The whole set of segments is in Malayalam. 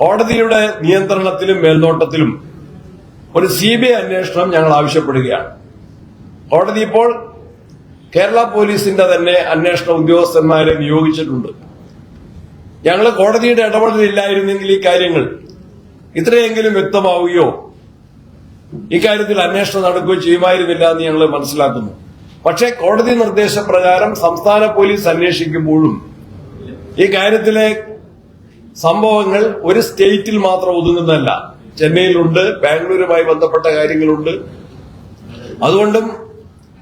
കോടതിയുടെ നിയന്ത്രണത്തിലും മേൽനോട്ടത്തിലും ഒരു സി ബി ഐ അന്വേഷണം ഞങ്ങൾ ആവശ്യപ്പെടുകയാണ്. കോടതി ഇപ്പോൾ കേരള പോലീസിന്റെ തന്നെ അന്വേഷണ ഉദ്യോഗസ്ഥന്മാരെ നിയോഗിച്ചിട്ടുണ്ട്. ഞങ്ങൾ കോടതിയുടെ ഇടപെടലില്ലായിരുന്നെങ്കിൽ ഈ കാര്യങ്ങൾ ഇത്രയെങ്കിലും വ്യക്തമാവുകയോ ഇക്കാര്യത്തിൽ അന്വേഷണം നടക്കുകയോ ചെയ്യുമായിരുന്നില്ല എന്ന് ഞങ്ങൾ മനസ്സിലാക്കുന്നു. പക്ഷേ കോടതി നിർദ്ദേശപ്രകാരം സംസ്ഥാന പോലീസ് അന്വേഷിക്കുമ്പോഴും ഈ കാര്യത്തിലെ സംഭവങ്ങൾ ഒരു സ്റ്റേറ്റിൽ മാത്രം ഒതുങ്ങുന്നതല്ല. ചെന്നൈയിലുണ്ട് ബാംഗ്ലൂരുമായി ബന്ധപ്പെട്ട കാര്യങ്ങളുണ്ട്. അതുകൊണ്ടും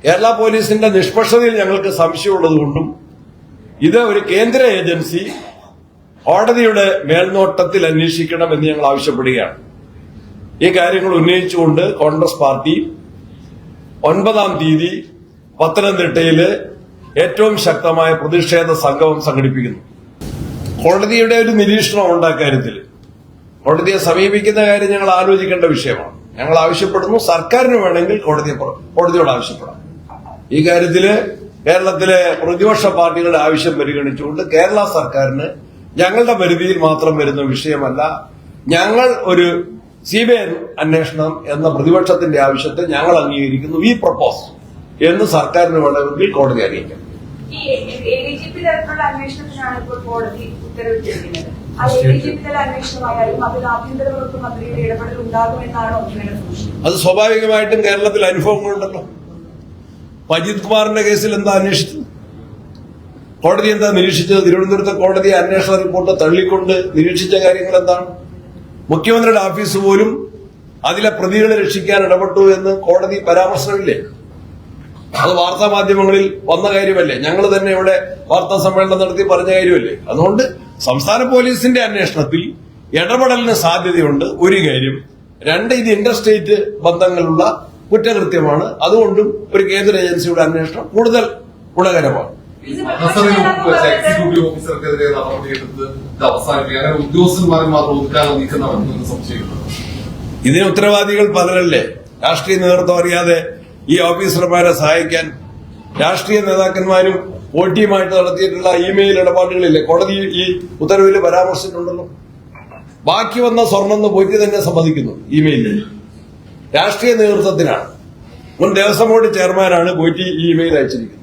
കേരള പോലീസിന്റെ നിഷ്പക്ഷതയിൽ ഞങ്ങൾക്ക് സംശയമുള്ളതുകൊണ്ടും ഇത് ഒരു കേന്ദ്ര ഏജൻസി കോടതിയുടെ മേൽനോട്ടത്തിൽ അന്വേഷിക്കണമെന്ന് ഞങ്ങൾ ആവശ്യപ്പെടുകയാണ്. ഈ കാര്യങ്ങൾ ഉന്നയിച്ചുകൊണ്ട് കോൺഗ്രസ് പാർട്ടി ഒൻപതാം തീയതി പത്തനംതിട്ടയിൽ ഏറ്റവും ശക്തമായ പ്രതിഷേധ സംഗമം സംഘടിപ്പിക്കുന്നു. കോടതിയുടെ ഒരു നിരീക്ഷണം ഉണ്ട് അക്കാര്യത്തിൽ കോടതിയെ സമീപിക്കുന്ന കാര്യം ഞങ്ങൾ ആലോചിക്കേണ്ട വിഷയമാണ് ഞങ്ങൾ ആവശ്യപ്പെടുന്നു സർക്കാരിന് വേണമെങ്കിൽ കോടതിയെ കോടതിയോട് ആവശ്യപ്പെടാം ഈ കാര്യത്തിൽ കേരളത്തിലെ പ്രതിപക്ഷ പാർട്ടികളുടെ ആവശ്യം പരിഗണിച്ചുകൊണ്ട് കേരള സർക്കാരിന് ഞങ്ങളുടെ പരിധിയിൽ മാത്രം വരുന്ന വിഷയമല്ല ഞങ്ങൾ ഒരു സി ബി ഐ അന്വേഷണം എന്ന പ്രതിപക്ഷത്തിന്റെ ആവശ്യത്തെ ഞങ്ങൾ അംഗീകരിക്കുന്നു ഈ പ്രപ്പോസ് എന്ന് സർക്കാരിന് വേണമെങ്കിൽ കോടതി അറിയിക്കാം ഉത്തരവിട്ടിരിക്കുന്നത്. അന്വേഷണമായാലും അതിൽ ആഭ്യന്തര വകുപ്പ് മന്ത്രിയുടെ ഇടപെടൽ ഉണ്ടാകുമെന്നാണ് സംശയം അത് സ്വാഭാവികമായിട്ടും കേരളത്തിൽ അനുഭവങ്ങളുണ്ടല്ലോ. ഉണ്ടല്ലോ അജിത് കുമാറിന്റെ കേസിൽ എന്താ അന്വേഷിച്ചത്? കോടതി എന്താ നിരീക്ഷിച്ചത്? തിരുവനന്തപുരത്തെ കോടതി അന്വേഷണ റിപ്പോർട്ട് തള്ളിക്കൊണ്ട് നിരീക്ഷിച്ച കാര്യങ്ങൾ എന്താണ്? മുഖ്യമന്ത്രിയുടെ ഓഫീസ് പോലും അതിലെ പ്രതികളെ രക്ഷിക്കാൻ ഇടപെട്ടു എന്ന് കോടതി പരാമർശമില്ലേ? അത് വാർത്താ മാധ്യമങ്ങളിൽ വന്ന കാര്യമല്ലേ? ഞങ്ങൾ തന്നെ ഇവിടെ വാർത്താ സമ്മേളനം നടത്തി പറഞ്ഞ കാര്യമല്ലേ? അതുകൊണ്ട് സംസ്ഥാന പോലീസിന്റെ അന്വേഷണത്തിൽ ഇടപെടലിന് സാധ്യതയുണ്ട്. ഒരു കാര്യം രണ്ട് ഇത് ഇന്റർസ്റ്റേറ്റ് ബന്ധങ്ങളുള്ള കുറ്റകൃത്യമാണ്. അതുകൊണ്ടും ഒരു കേന്ദ്ര ഏജൻസിയുടെ അന്വേഷണം കൂടുതൽ ഗുണകരമാണ്. നസറിന് മുമ്പ് വെച്ച എക്സിക്യൂട്ടീവ് ഓഫീസർക്കെതിരെ നടപടിയെടുത്ത് ഇത് അവസാനിപ്പിക്കുക. അങ്ങനെ ഉദ്യോഗസ്ഥന്മാരെ മാത്രം ഒതുക്കാൻ നീക്കുന്നവരെന്ന് സംശയിക്കുന്നു ഇതിന് ഉത്തരവാദികൾ പലരല്ലേ? രാഷ്ട്രീയ നേതൃത്വം അറിയാതെ ഈ ഓഫീസർമാരെ സഹായിക്കാൻ രാഷ്ട്രീയ നേതാക്കന്മാരും ഒ ടിയുമായിട്ട് നടത്തിയിട്ടുള്ള ഇമെയിൽ ഇടപാടുകളില്ലേ കോടതി ഈ ഉത്തരവിൽ പരാമർശിച്ചിട്ടുണ്ടല്ലോ ബാക്കി വന്ന സ്വർണം എന്ന് പോറ്റി തന്നെ സമ്മതിക്കുന്നു ഇമെയിലിൽ രാഷ്ട്രീയ നേതൃത്വത്തിനാണ്. മുൻ ദേവസ്വം ബോർഡ് ചെയർമാനാണ് പോറ്റി ഈ ഇമെയിൽ അയച്ചിരിക്കുന്നത്.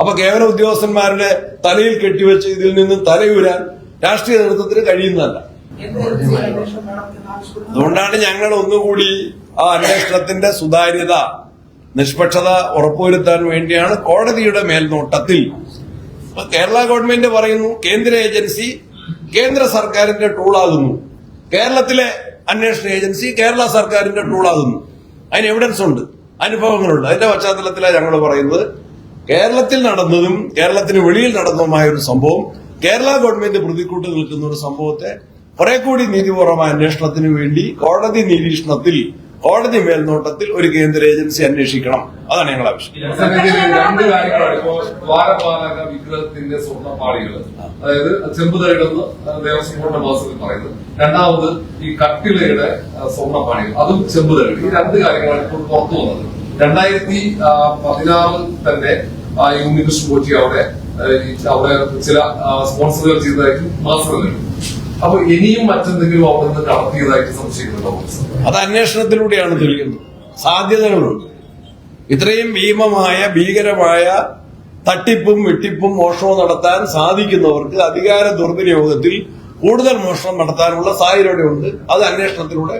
അപ്പൊ കേവല ഉദ്യോഗസ്ഥന്മാരുടെ തലയിൽ കെട്ടിവെച്ച് ഇതിൽ നിന്ന് തലയൂരാൻ രാഷ്ട്രീയ നേതൃത്വത്തിന് കഴിയുന്നതല്ല. അതുകൊണ്ടാണ് ഞങ്ങൾ ഒന്നുകൂടി ആ അന്വേഷണത്തിന്റെ സുതാര്യത നിഷ്പക്ഷത ഉറപ്പുവരുത്താൻ വേണ്ടിയാണ് കോടതിയുടെ മേൽനോട്ടത്തിൽ. ഇപ്പൊ കേരള ഗവൺമെന്റ് പറയുന്നു കേന്ദ്ര ഏജൻസി കേന്ദ്ര സർക്കാരിന്റെ ടൂളാകുന്നു. കേരളത്തിലെ അന്വേഷണ ഏജൻസി കേരള സർക്കാരിന്റെ ടൂളാകുന്നു. അതിന് എവിഡൻസ് ഉണ്ട് അനുഭവങ്ങളുണ്ട്. അതിന്റെ പശ്ചാത്തലത്തിലാണ് ഞങ്ങൾ പറയുന്നത്. കേരളത്തിൽ നടന്നതും കേരളത്തിന് വെളിയിൽ നടന്നതുമായ ഒരു സംഭവം കേരള ഗവൺമെന്റ് പ്രതിക്കൂട്ട് നിൽക്കുന്ന ഒരു സംഭവത്തെ കുറെ കൂടി നീതിപൂർവമായ അന്വേഷണത്തിന് വേണ്ടി കോടതി നിരീക്ഷണത്തിൽ കോടതി മേൽനോട്ടത്തിൽ ഒരു കേന്ദ്ര ഏജൻസി അന്വേഷിക്കണം. അതാണ് ഞങ്ങൾ ആവശ്യം. രണ്ട് കാര്യങ്ങളാണ്. ഇപ്പോ ദ്വാരപാലക വിഗ്രഹത്തിന്റെ സ്വർണപ്പാളികൾ. അതായത് ചെമ്പുതൈടെന്ന് ദേവസ്വം ബോർഡിന്റെ മാസത്തിൽ പറയുന്നത് രണ്ടാമത് ഈ കട്ടിളയുടെ സ്വർണപ്പാളികൾ. അതും ചെമ്പുതൈഡ് ഈ രണ്ട് കാര്യങ്ങളാണ് ഇപ്പോൾ പുറത്തു വന്നത്. രണ്ടായിരത്തി പതിനാറിൽ തന്നെ ഉണ്ണികൃഷ്ണൻ പോറ്റി അവിടെ അവിടെ ചില സ്പോൺസറുകൾ ചെയ്തതായിട്ട് മാസത്തിൽ അപ്പൊ ഇനിയും മറ്റെന്തെങ്കിലും അവിടുന്ന് നടത്തിയതായിട്ട് സംശയിക്കുന്നുണ്ടോ അത് അന്വേഷണത്തിലൂടെയാണ് തെളിയുന്നത്. സാധ്യതകളുണ്ട്. ഇത്രയും ഭീമമായ ഭീകരമായ തട്ടിപ്പും വെട്ടിപ്പും മോഷണവും നടത്താൻ സാധിക്കുന്നവർക്ക് അധികാര ദുർവിനിയോഗത്തിൽ കൂടുതൽ മോഷണം നടത്താനുള്ള സാഹചര്യമുണ്ട് അത് അന്വേഷണത്തിലൂടെ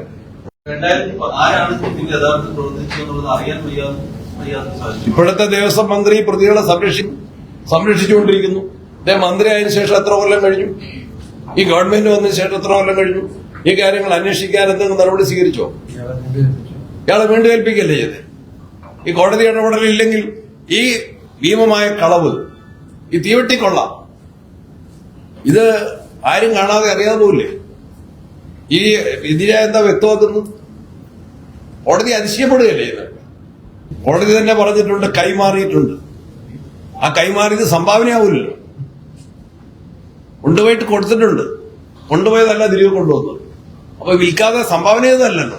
ഇപ്പോഴത്തെ ദേവസ്വം മന്ത്രി പ്രതികളെ സംരക്ഷി സംരക്ഷിച്ചുകൊണ്ടിരിക്കുന്നു. അദ്ദേഹം മന്ത്രിയായതിനു ശേഷം എത്ര കൊല്ലം കഴിഞ്ഞു? ഈ ഗവൺമെന്റ് വന്ന ശേഷം എത്ര കൊല്ലം കഴിഞ്ഞു? ഈ കാര്യങ്ങൾ അന്വേഷിക്കാൻ എന്തെങ്കിലും നടപടി സ്വീകരിച്ചോ? ഇയാളെ വീണ്ടും ഏൽപ്പിക്കല്ലേ ചെയ്ത്? ഈ കോടതി ഇടപെടലില്ലെങ്കിൽ ഈ ഭീമമായ കളവ് ഈ തീവെട്ടിക്കൊള്ള ഇത് ആരും കാണാതെ അറിയാതെ പോകില്ലേ ഈ ഇതിനെ എന്താ വ്യക്തമാക്കുന്നു കോടതി അതിശയപ്പെടുകയല്ലേ ഇത്? കോടതി തന്നെ പറഞ്ഞിട്ടുണ്ട് കൈമാറിയിട്ടുണ്ട്. ആ കൈമാറിയത് സംഭാവനയാവില്ലല്ലോ കൊണ്ടുപോയിട്ട് കൊടുത്തിട്ടുണ്ട്. കൊണ്ടുപോയതല്ല തിരികെ കൊണ്ടുവന്നു അപ്പൊ വിൽക്കാതെ സംഭാവന ചെയ്തതല്ലല്ലോ.